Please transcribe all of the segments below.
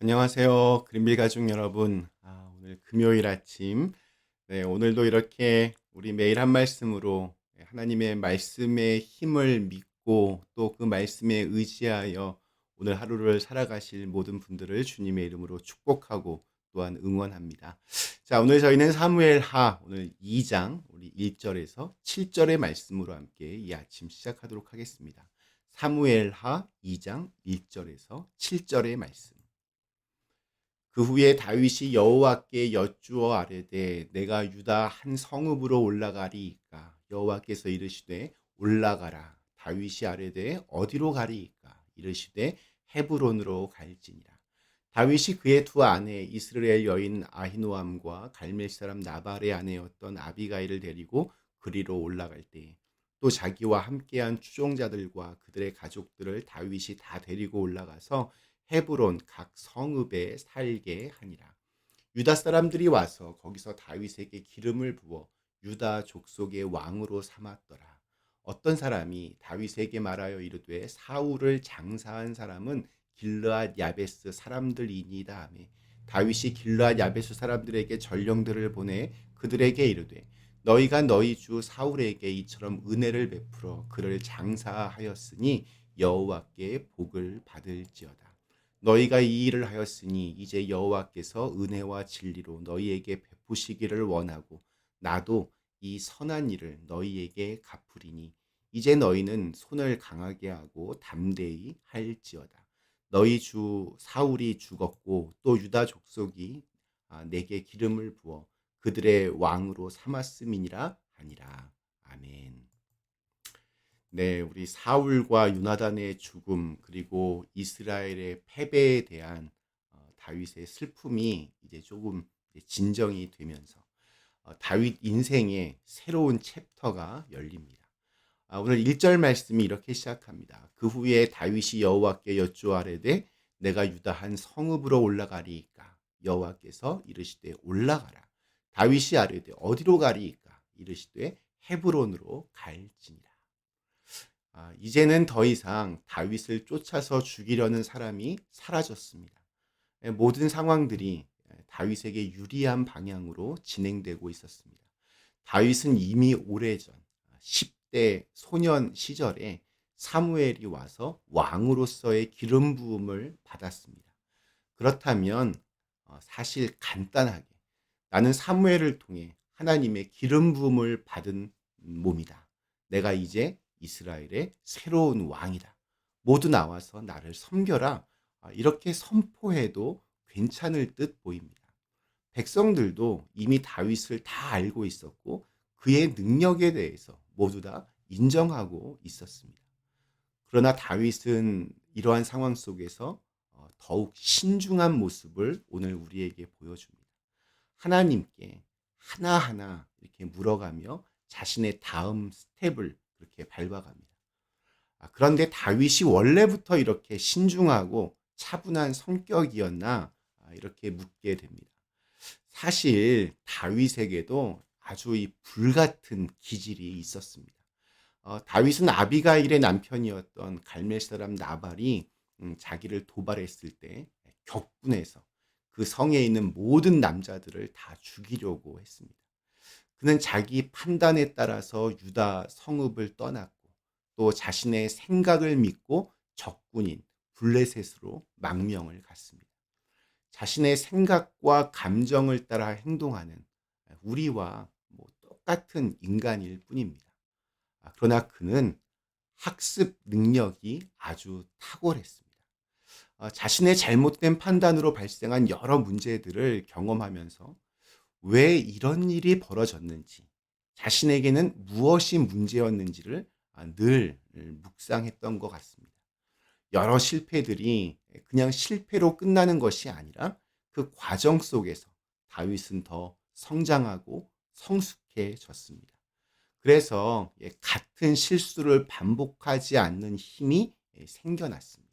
안녕하세요. 그린빌 가족 여러분. 아, 오늘 금요일 아침. 네, 오늘도 이렇게 우리 매일 한 말씀으로 하나님의 말씀의 힘을 믿고 또 그 말씀에 의지하여 오늘 하루를 살아가실 모든 분들을 주님의 이름으로 축복하고 또한 응원합니다. 자, 오늘 저희는 사무엘 하 오늘 2장 우리 1절에서 7절의 말씀으로 함께 이 아침 시작하도록 하겠습니다. 사무엘 하 2장 1절에서 7절의 말씀. 그 후에 다윗이 여호와께 여쭈어 아뢰되 내가 유다 한 성읍으로 올라가리이까? 여호와께서 이르시되 올라가라. 다윗이 아뢰되 어디로 가리이까? 이르시되 헤브론으로 갈지니라. 다윗이 그의 두 아내 이스라엘 여인 아히노암과 갈멜 사람 나발의 아내였던 아비가일을 데리고 그리로 올라갈 때또 자기와 함께한 추종자들과 그들의 가족들을 다윗이 다 데리고 올라가서 헤브론 각 성읍에 살게 하니라. 유다 사람들이 와서 거기서 다윗에게 기름을 부어 유다 족속의 왕으로 삼았더라. 어떤 사람이 다윗에게 말하여 이르되 사울을 장사한 사람은 길르앗 야베스 사람들이니이다 하며 다윗이 길르앗 야베스 사람들에게 전령들을 보내 그들에게 이르되 너희가 너희 주 사울에게 이처럼 은혜를 베풀어 그를 장사하였으니 여호와께 복을 받을지어다. 너희가 이 일을 하였으니 이제 여호와께서 은혜와 진리로 너희에게 베푸시기를 원하고 나도 이 선한 일을 너희에게 갚으리니 이제 너희는 손을 강하게 하고 담대히 할지어다. 너희 주 사울이 죽었고 또 유다 족속이 아, 내게 기름을 부어 그들의 왕으로 삼았음이니라 하니라. 아멘. 네, 우리 사울과 유나단의 죽음 그리고 이스라엘의 패배에 대한 어, 다윗의 슬픔이 이제 조금 이제 진정이 되면서 어, 다윗 인생의 새로운 챕터가 열립니다. 아, 오늘 1절 말씀이 이렇게 시작합니다. 그 후에 다윗이 여호와께 여쭈아래되 내가 유다 한 성읍으로 올라가리이까 여호와께서 이르시되 올라가라 다윗이 아뢰되 어디로 가리이까 이르시되 헤브론으로 갈지니라 아, 이제는 더 이상 다윗을 쫓아서 죽이려는 사람이 사라졌습니다. 예, 모든 상황들이 예, 다윗에게 유리한 방향으로 진행되고 있었습니다. 다윗은 이미 오래전 10대 소년 시절에 사무엘이 와서 왕으로서의 기름 부음을 받았습니다. 그렇다면 어, 사실 간단하게 나는 사무엘을 통해 하나님의 기름 부음을 받은 몸이다. 내가 이제 이스라엘의 새로운 왕이다. 모두 나와서 나를 섬겨라. 아, 이렇게 선포해도 괜찮을 듯 보입니다. 백성들도 이미 다윗을 다 알고 있었고 그의 능력에 대해서 모두 다 인정하고 있었습니다. 그러나 다윗은 이러한 상황 속에서 어, 더욱 신중한 모습을 오늘 우리에게 보여줍니다. 하나님께 하나하나 이렇게 물어가며 자신의 다음 스텝을 그렇게 밟아갑니다. 아, 그런데 다윗이 원래부터 이렇게 신중하고 차분한 성격이었나 아, 이렇게 묻게 됩니다. 사실 다윗에게도 아주 이 불같은 기질이 있었습니다. 어, 다윗은 아비가일의 남편이었던 갈멜 사람 나발이 음, 자기를 도발했을 때 격분해서 그 성에 있는 모든 남자들을 다 죽이려고 했습니다. 그는 자기 판단에 따라서 유다 성읍을 떠났고 또 자신의 생각을 믿고 적군인 블레셋으로 망명을 갔습니다. 자신의 생각과 감정을 따라 행동하는 우리와 뭐 똑같은 인간일 뿐입니다. 아, 그러나 그는 학습 능력이 아주 탁월했습니다. 아, 자신의 잘못된 판단으로 발생한 여러 문제들을 경험하면서 왜 이런 일이 벌어졌는지, 자신에게는 무엇이 문제였는지를 아, 늘 묵상했던 것 같습니다. 여러 실패들이 그냥 실패로 끝나는 것이 아니라 그 과정 속에서 다윗은 더 성장하고 성숙해졌습니다. 그래서 예, 같은 실수를 반복하지 않는 힘이 예, 생겨났습니다.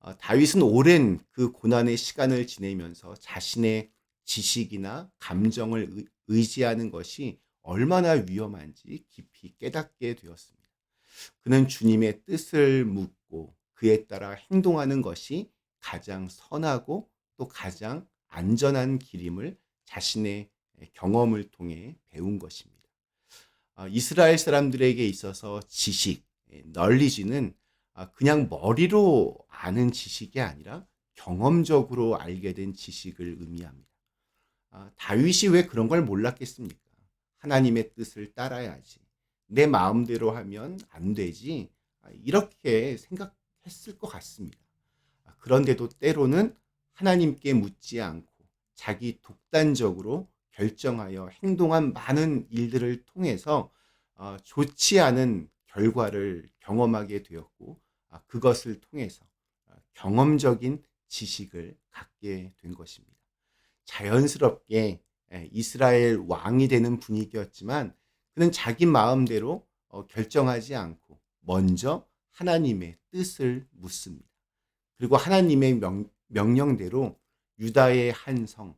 어, 다윗은 오랜 그 고난의 시간을 지내면서 자신의 지식이나 감정을 의지하는 것이 얼마나 위험한지 깊이 깨닫게 되었습니다. 그는 주님의 뜻을 묻고 그에 따라 행동하는 것이 가장 선하고 또 가장 안전한 길임을 자신의 경험을 통해 배운 것입니다. 아, 이스라엘 사람들에게 있어서 지식, 널리지는 아, 그냥 머리로 아는 지식이 아니라 경험적으로 알게 된 지식을 의미합니다. 아, 다윗이 왜 그런 걸 몰랐겠습니까? 하나님의 뜻을 따라야지. 내 마음대로 하면 안 되지. 아, 이렇게 생각했을 것 같습니다. 아, 그런데도 때로는 하나님께 묻지 않고 자기 독단적으로 결정하여 행동한 많은 일들을 통해서 어, 좋지 않은 결과를 경험하게 되었고 아, 그것을 통해서 어, 경험적인 지식을 갖게 된 것입니다. 자연스럽게 예, 이스라엘 왕이 되는 분위기였지만 그는 자기 마음대로 어, 결정하지 않고 먼저 하나님의 뜻을 묻습니다. 그리고 하나님의 명, 명령대로 유다의 한 성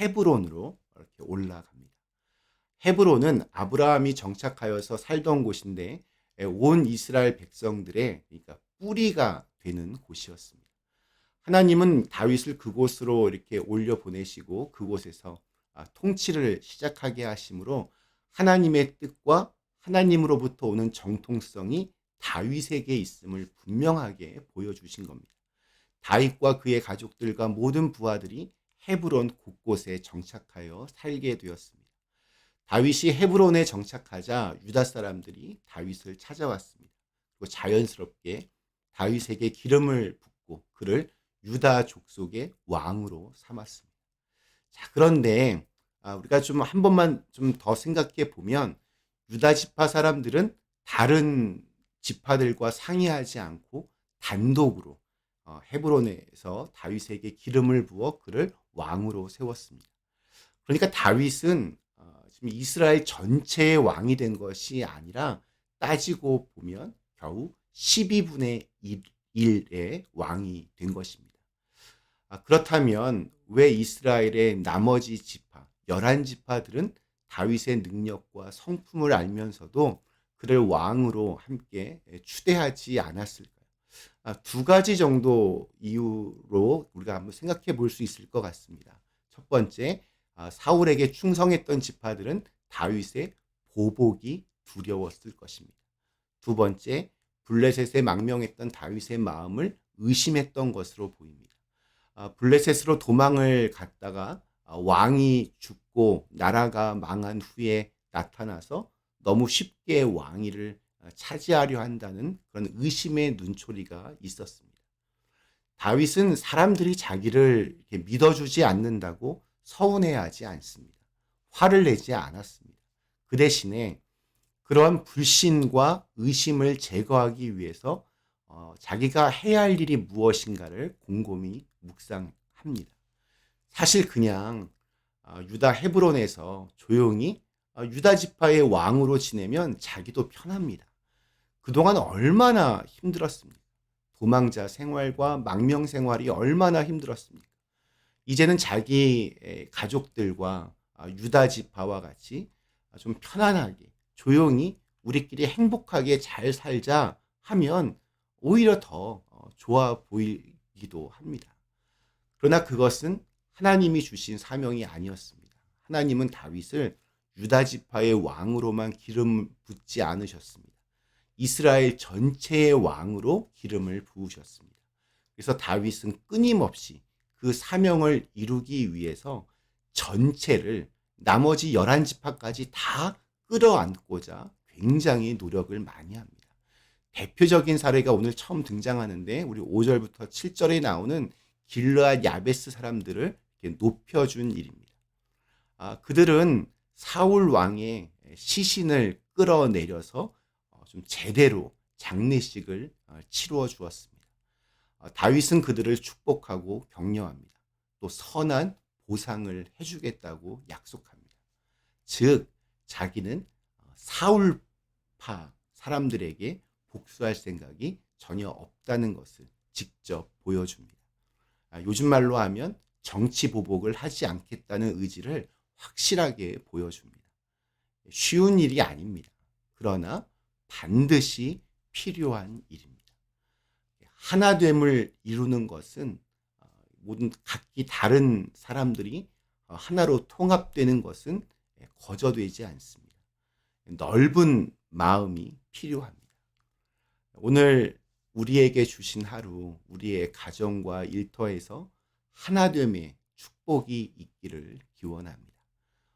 헤브론으로 이렇게 올라갑니다. 헤브론은 아브라함이 정착하여서 살던 곳인데 예, 온 이스라엘 백성들의 그러니까 뿌리가 되는 곳이었습니다. 하나님은 다윗을 그곳으로 이렇게 올려 보내시고 그곳에서 아, 통치를 시작하게 하심으로 하나님의 뜻과 하나님으로부터 오는 정통성이 다윗에게 있음을 분명하게 보여주신 겁니다. 다윗과 그의 가족들과 모든 부하들이 헤브론 곳곳에 정착하여 살게 되었습니다. 다윗이 헤브론에 정착하자 유다 사람들이 다윗을 찾아왔습니다. 그리고 자연스럽게 다윗에게 기름을 붓고 그를 유다 족속의 왕으로 삼았습니다. 자, 그런데 아, 우리가 좀 한 번만 좀 더 생각해 보면 유다 지파 사람들은 다른 지파들과 상의하지 않고 단독으로 어, 헤브론에서 다윗에게 기름을 부어 그를 왕으로 세웠습니다. 그러니까 다윗은 어, 지금 이스라엘 전체의 왕이 된 것이 아니라 따지고 보면 겨우 12분의 1의 왕이 된 것입니다. 아, 그렇다면 왜 이스라엘의 나머지 지파, 11지파들은 다윗의 능력과 성품을 알면서도 그를 왕으로 함께 추대하지 않았을까요? 아, 두 가지 정도 이유로 우리가 한번 생각해 볼 수 있을 것 같습니다. 첫 번째, 아, 사울에게 충성했던 지파들은 다윗의 보복이 두려웠을 것입니다. 두 번째, 블레셋에 망명했던 다윗의 마음을 의심했던 것으로 보입니다. 아, 블레셋으로 도망을 갔다가 왕이 죽고 나라가 망한 후에 나타나서 너무 쉽게 왕위를 어, 차지하려 한다는 그런 의심의 눈초리가 있었습니다. 다윗은 사람들이 자기를 믿어주지 않는다고 서운해하지 않습니다. 화를 내지 않았습니다. 그 대신에 그러한 불신과 의심을 제거하기 위해서 어, 자기가 해야 할 일이 무엇인가를 곰곰이 묵상합니다. 사실 그냥 어, 유다 헤브론에서 조용히 어, 유다 지파의 왕으로 지내면 자기도 편합니다. 그동안 얼마나 힘들었습니까? 도망자 생활과 망명 생활이 얼마나 힘들었습니까? 이제는 자기 가족들과 아, 유다 지파와 같이 좀 편안하게 조용히 우리끼리 행복하게 잘 살자 하면 오히려 더 어, 좋아 보이기도 합니다. 그러나 그것은 하나님이 주신 사명이 아니었습니다. 하나님은 다윗을 유다 지파의 왕으로만 기름 붓지 않으셨습니다. 이스라엘 전체의 왕으로 기름을 부으셨습니다. 그래서 다윗은 끊임없이 그 사명을 이루기 위해서 전체를 나머지 11지파까지 다 끌어안고자 굉장히 노력을 많이 합니다. 대표적인 사례가 오늘 처음 등장하는데 우리 5절부터 7절에 나오는 길르앗 야베스 사람들을 높여준 일입니다. 아, 그들은 사울 왕의 시신을 끌어내려서 어, 좀 제대로 장례식을 어, 치루어 주었습니다. 어, 다윗은 그들을 축복하고 격려합니다. 또 선한 보상을 해주겠다고 약속합니다. 즉, 자기는 사울파 사람들에게 복수할 생각이 전혀 없다는 것을 직접 보여줍니다. 아, 요즘 말로 하면 정치 보복을 하지 않겠다는 의지를 확실하게 보여줍니다. 쉬운 일이 아닙니다. 그러나 반드시 필요한 일입니다. 하나됨을 이루는 것은 모든 각기 다른 사람들이 어, 하나로 통합되는 것은 예, 거저되지 않습니다. 넓은 마음이 필요합니다. 오늘 우리에게 주신 하루, 우리의 가정과 일터에서 하나됨의 축복이 있기를 기원합니다.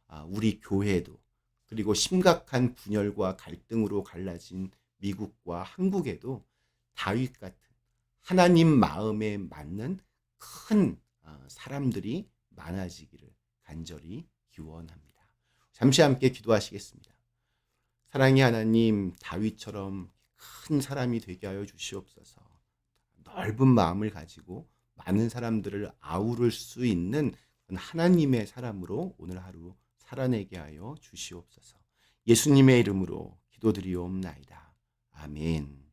아, 우리 교회도 그리고 심각한 분열과 갈등으로 갈라진 미국과 한국에도 다윗 같은 하나님 마음에 맞는 큰 아, 사람들이 많아지기를 간절히 기원합니다. 잠시 함께 기도하시겠습니다. 사랑의 하나님, 다윗처럼 큰 사람이 되게 하여 주시옵소서. 넓은 마음을 가지고 많은 사람들을 아우를 수 있는 하나님의 사람으로 오늘 하루 살아내게 하여 주시옵소서. 예수님의 이름으로 기도드리옵나이다. 아멘.